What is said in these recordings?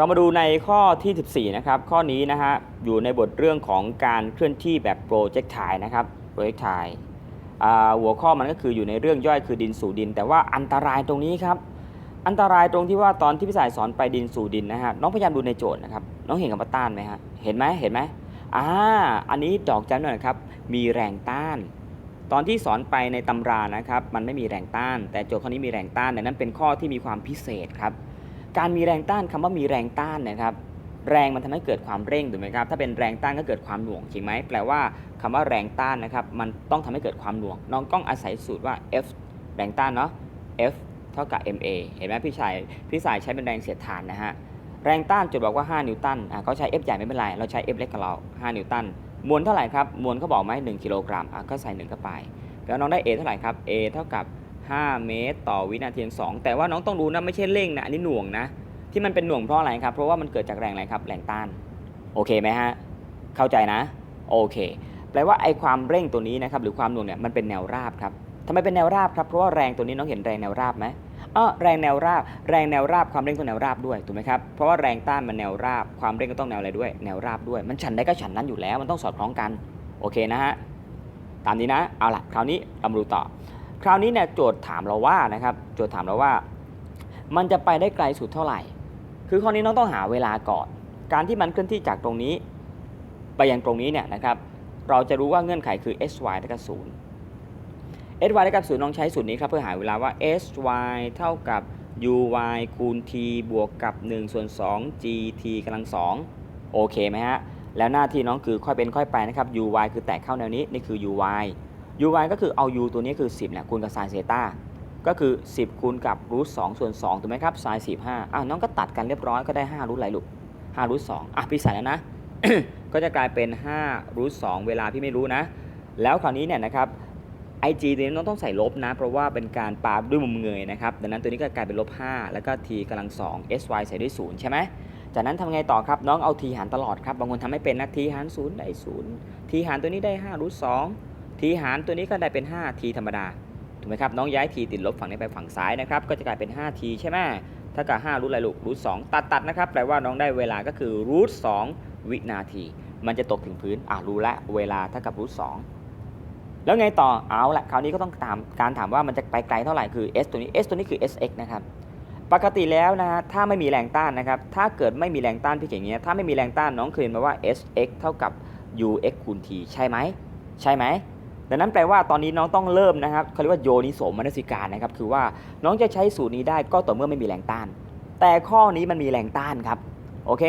เรามาดูในข้อที่ 14 นะครับ ข้อนี้นะฮะ อยู่ในบทเรื่องของการเคลื่อนที่แบบโปรเจกต์ไทนะครับ โปรเจกต์ไทหัวข้อมันก็คืออยู่ในเรื่องย่อยคือดินสู่ดิน แต่ว่าอันตรายตรงนี้ครับ อันตรายตรงที่ว่าตอนที่พี่สายสอนไปดินสู่ดินนะฮะ น้องพยายามดูในโจทย์นะครับ น้องเห็นคำว่าต้านไหมฮะ เห็นไหมเห็นไหมอ่า อันนี้ดอกจันหน่อยครับ มีแรงต้านตอนที่สอนไปในตำรานะครับ มันไม่มีแรงต้าน แต่โจทย์ข้อนี้มีแรงต้านแต่นั้นเป็นข้อที่มีความพิเศษครับ การมีแรงต้านคำว่ามีแรงต้านนะครับ แรงมันทำให้เกิดความเร่งถูกไหมครับ ถ้าเป็นแรงต้านก็เกิดความหน่วงจริงไหมแปลว่าคำว่าแรงต้านนะครับ มันต้องทำให้เกิดความหน่วง น้องต้องอาศัยสูตรว่า F แรงต้านเนาะ F เท่ากับ ma เห็นไหมพี่ชายพี่สายใช้เป็นแรงเสียดทานนะฮะแรงต้านจุดบอกว่า 5 นิวตันอะเขาใช้ F ใหญ่ไม่เป็นไร เราใช้ F เล็กกับเรา5 นิวตัน มวลเท่าไหร่ครับ มวลเขาบอกไหม1กิโลกรัมอะก็ใส่ 1 เข้าไป แล้วน้องได้ A เท่าไหร่ครับ A เท่ากับ 5 เมตร ต่อวินาทีสองแต่ว่าน้องต้องดูนะไม่ใช่เร่งนะอันนี้หน่วงนะ ที่มันเป็นหน่วงเพราะอะไรครับ เพราะว่ามันเกิดจากแรงอะไรครับแรงต้าน โอเคไหมฮะ เข้าใจนะ โอเค แปลว่าไอ้ความเร่งตัวนี้นะครับหรือความหน่วงเนี่ยมันเป็นแนวราบครับทำไมเป็นแนวราบครับเพราะว่าแรงตัวนี้น้องเห็นแรงแนวราบไหมอ๋อแรงแนวราบ แรงแนวราบความเร่งต้องแนวราบด้วยถูกไหมครับเพราะว่าแรงต้านมันแนวราบ ความเร่งก็ต้องแนวอะไรด้วย แนวราบด้วย มันฉันได้ก็ฉันนั้นอยู่แล้ว มันต้องสอดคล้องกัน โอเคนะฮะตามนี้นะ เอาล่ะ คราวนี้เรามาดูต่อ คราวนี้เนี่ยโจทย์ถามเราว่านะครับโจทย์ถามเราว่า มันจะไปได้ไกลสุดเท่าไหร่ คือข้อนี้น้องต้องหาเวลาก่อน การที่มันเคลื่อนที่จากตรงนี้ ไปยังตรงนี้เนี่ยนะครับ เราจะรู้ว่าเงื่อนไขคือ sy เท่ากับ0 sy เท่ากับ0น้องใช้สูตรนี้ครับเพื่อหาเวลาว่า sy เท่ากับ uy คูณ t บวกกับ1ส่วน2 gt กำลัง2โอเคไหมฮะแล้วหน้าที่น้องคือค่อยเป็นค่อยไปนะครับ uy คือแตกเข้าแนวนี้นี่คือ uy uy ก็คือเอา u ตัวนี้คือ 10เนี่ยคูณกับ sin เซต้าก็คือ 10คูณกับรูท2ส่วน2ถูกไหมครับ sin 15อะน้องก็ตัดกันเรียบร้อยก็ได้5รูทไหลลูก5รูท2อะพี่ใส่แล้วนะ ก็จะกลายเป็น5รูท2เวลาพี่ไม่รู้นะ แล้วคราวนี้เนี่ยนะครับ ig ตัวนี้น้องต้องใส่ลบนะ เพราะว่าเป็นการปาด้วยมุมเงยนะครับ ดังนั้นตัวนี้ก็กลายเป็นลบ 5 แล้วก็ t กำลัง 2 sy ใส่ด้วย 0 ใช่ไหม จากนั้นทำไงต่อครับ น้องเอา t หารตลอดครับ บางคนทำไม่เป็นนะ t หาร 0 ได้ 0 t หารตัวนี้ได้5รูท2 t หารตัวนี้ก็ได้เป็น 5t ธรรมดาถูกไหมครับน้องย้าย t ติดลบฝั่งนี้ไปฝั่งซ้ายนะครับก็จะกลายเป็น 5t ใช่ไหมถ้ากับ5รูทอะไรลูกรูท2ตัดตัดนะครับแปลว่าน้องได้เวลาก็คือรูท2วินาที มันจะตกถึงพื้นอะรู้ล้วเวลาเท่ากับรูท2แล้วไงต่อเอาละคราวนี้ก็ต้องตามการถามว่ามันจะไปไกลเท่าไหร่คือ s ตัวนี้ s ตัวนี้คือ sx นะครับปกติแล้วนะฮะถ้าไม่มีแรงต้านนะครับถ้าเกิดไม่มีแรงต้านพี่เขียนเงี้ยถ้าไม่มีแรงต้านน้องเคยเห็นมาว่า sx เท่ากับ ux คูณ t ใช่ไหมใช่ไหม ดังนั้นแปลว่าตอนนี้น้องต้องเริ่มนะครับเขาเรียกว่าโยนิโสมนสิการนะครับคือว่าน้องจะใช้สูตรนี้ได้ก็ต่อเมื่อไม่มีแรงต้าน แต่ข้อนี้มันมีแรงต้านครับโอเค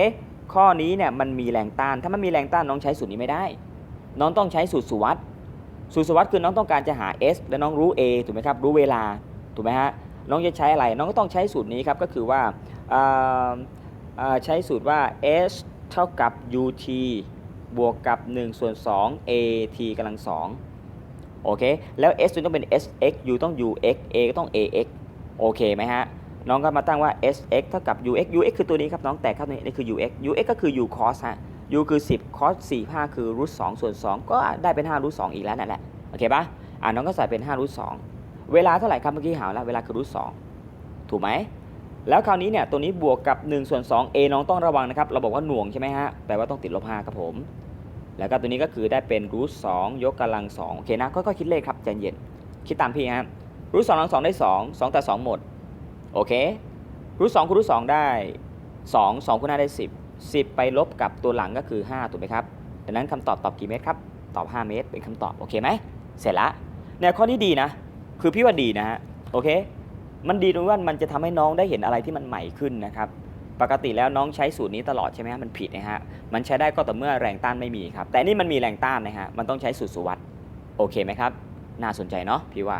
ข้อนี้เนี่ยมันมีแรงต้าน ถ้ามันมีแรงต้านน้องใช้สูตรนี้ไม่ได้ น้องต้องใช้สูตรสุวัตสูตรสุวัตคือน้องต้องการจะหา s และน้องรู้ a ถูกไหมครับรู้เวลาถูกไหมฮะน้องจะใช้อะไรน้องก็ต้องใช้สูตรนี้ครับก็คือว่าใช้สูตรว่า s เท่ากับ ut บวกกับ 1 ส่วน 2 at กำลัง 2 โอเค แล้ว s ต้องเป็น sx u ต้อง ux a ก็ต้อง ax โอเคไหมฮะ น้องก็มาตั้งว่า sx เท่ากับ ux ux คือตัวนี้ครับน้องแตกเข้าตัวนี้นี่คือ ux ux ก็คือ u cos ฮะ u คือ 10 cos 4 5 คือ root 2ส่วน 2 ก็ได้เป็น5 root 2อีกแล้วนั่นแหละ โอเคปะอ่าน้องก็ใส่เป็น5 root 2เวลาเท่าไหร่ครับเมื่อกี้หาแล้วเวลาคือ root 2ถูกไหมแล้วคราวนี้เนี่ยตัวนี้บวกกับ1ส่วน2 a น้องต้องระวังนะครับ เราบอกว่าหน่วงใช่ไหมฮะ แปลว่าต้องติดลบ5ครับผม แล้วก็ตัวนี้ก็คือได้เป็น root 2ยกกำลัง2โอเคนะค่อยๆคิดเลขครับใจเย็นคิดตามพี่ฮะ root 2กำลัง2ได้2 2แต่2หมดโอเค root 2คูณ root 2ได้2 2คูณ5ได้10 10ไปลบกับตัวหลังก็คือ5ถูกไหมครับดังนั้นคำตอบตอบกี่เมตรครับตอบ 5 เมตร เป็นคำตอบ โอเคไหม เสร็จละเนี่ยข้อนี้ดีนะ คือพี่ว่าดีนะฮะ โอเค มันดีตรงที่ว่ามันจะทำให้น้องได้เห็นอะไรที่มันใหม่ขึ้นนะครับ ปกติแล้วน้องใช้สูตรนี้ตลอดใช่ไหมฮะมันผิดนะฮะมันใช้ได้ก็ต่อเมื่อแรงต้านไม่มีครับ แต่นี่มันมีแรงต้านนะฮะมันต้องใช้สูตรสุวัตโอเคไหมครับ น่าสนใจเนาะพี่ว่า